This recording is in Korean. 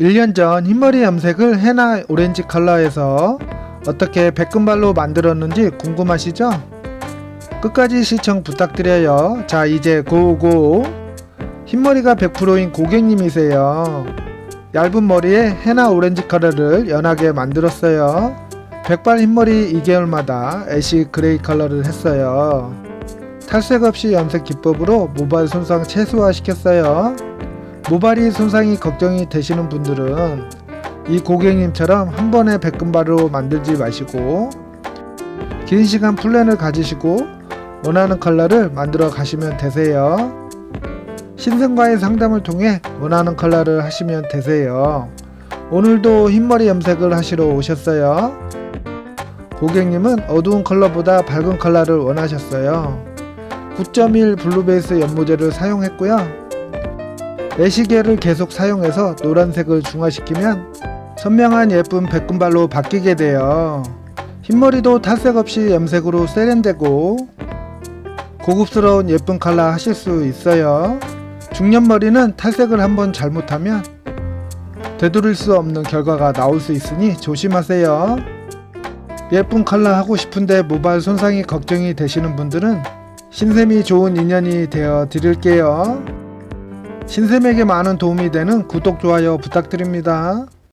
1년 전 흰머리 염색을 헤나 오렌지 컬러에서 어떻게 백금발로 만들었는지 궁금하시죠? 끝까지 시청 부탁드려요. 자, 이제 고고. 흰머리가 100%인 고객님이세요. 얇은 머리에 헤나 오렌지 컬러를 연하게 만들었어요. 백발 흰머리 2개월마다 애쉬 그레이 컬러를 했어요. 탈색 없이 염색 기법으로 모발 손상 최소화 시켰어요. 모발이 손상이 걱정이 되시는 분들은 이 고객님처럼 한 번에 백금발로 만들지 마시고 긴 시간 플랜을 가지시고 원하는 컬러를 만들어 가시면 되세요. 신생과의 상담을 통해 원하는 컬러를 하시면 되세요. 오늘도 흰머리 염색을 하시러 오셨어요. 고객님은 어두운 컬러보다 밝은 컬러를 원하셨어요. 9.1 블루베이스 연모제를 사용했고요. 애시계를 계속 사용해서 노란색을 중화시키면 선명한 예쁜 백금발로 바뀌게 돼요. 흰머리도 탈색 없이 염색으로 세련되고 고급스러운 예쁜 컬러 하실 수 있어요. 중년 머리는 탈색을 한번 잘못하면 되돌릴 수 없는 결과가 나올 수 있으니 조심하세요. 예쁜 컬러 하고 싶은데 모발 손상이 걱정이 되시는 분들은 신샘이 좋은 인연이 되어 드릴게요. 신샘에게 많은 도움이 되는 구독, 좋아요 부탁드립니다.